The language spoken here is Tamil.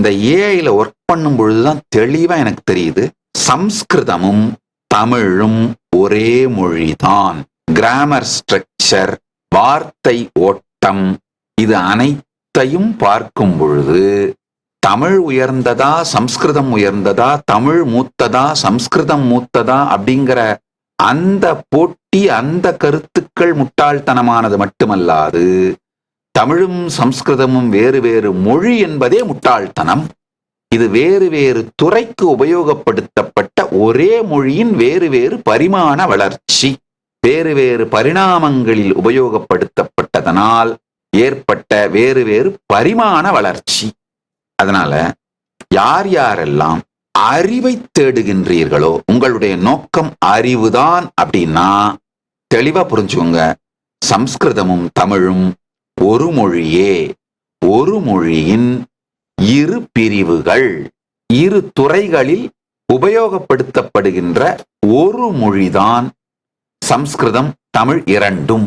இந்த ஏஐயில் ஒர்க் பண்ணும் பொழுதுதான் தெளிவாக எனக்கு தெரியுது. சம்ஸ்கிருதமும் தமிழும் ஒரே மொழிதான். கிராமர் ஸ்ட்ரக்சர் வார்த்தை ஓட்டம் இது அனைத்தையும் பார்க்கும் பொழுது தமிழ் உயர்ந்ததா சம்ஸ்கிருதம் உயர்ந்ததா தமிழ் மூத்ததா சம்ஸ்கிருதம் மூத்ததா அப்படிங்கிற அந்த போட்டி அந்த கருத்துக்கள் முட்டாள்தனமானது மட்டுமல்லாது தமிழும் சம்ஸ்கிருதமும் வேறு வேறு மொழி என்பதே முட்டாள்தனம். இது வேறு வேறு துறைக்கு உபயோகப்படுத்தப்பட்ட ஒரே மொழியின் வேறு வேறு பரிமாண வளர்ச்சி. வேறு வேறு பரிணாமங்களில் உபயோகப்படுத்தப்பட்டதனால் ஏற்பட்ட வேறு வேறு பரிமாண வளர்ச்சி. அதனால யார் யாரெல்லாம் அறிவை தேடுகின்றீர்களோ உங்களுடைய நோக்கம் அறிவுதான் அப்படின்னா தெளிவா புரிஞ்சுக்கோங்க. சம்ஸ்கிருதமும் தமிழும் ஒரு மொழியே ஒரு மொழியின் இரு பிரிவுகள் இரு துறைகளில் உபயோகப்படுத்தப்படுகின்ற ஒரு மொழிதான் சம்ஸ்கிருதம் தமிழ் இரண்டும்.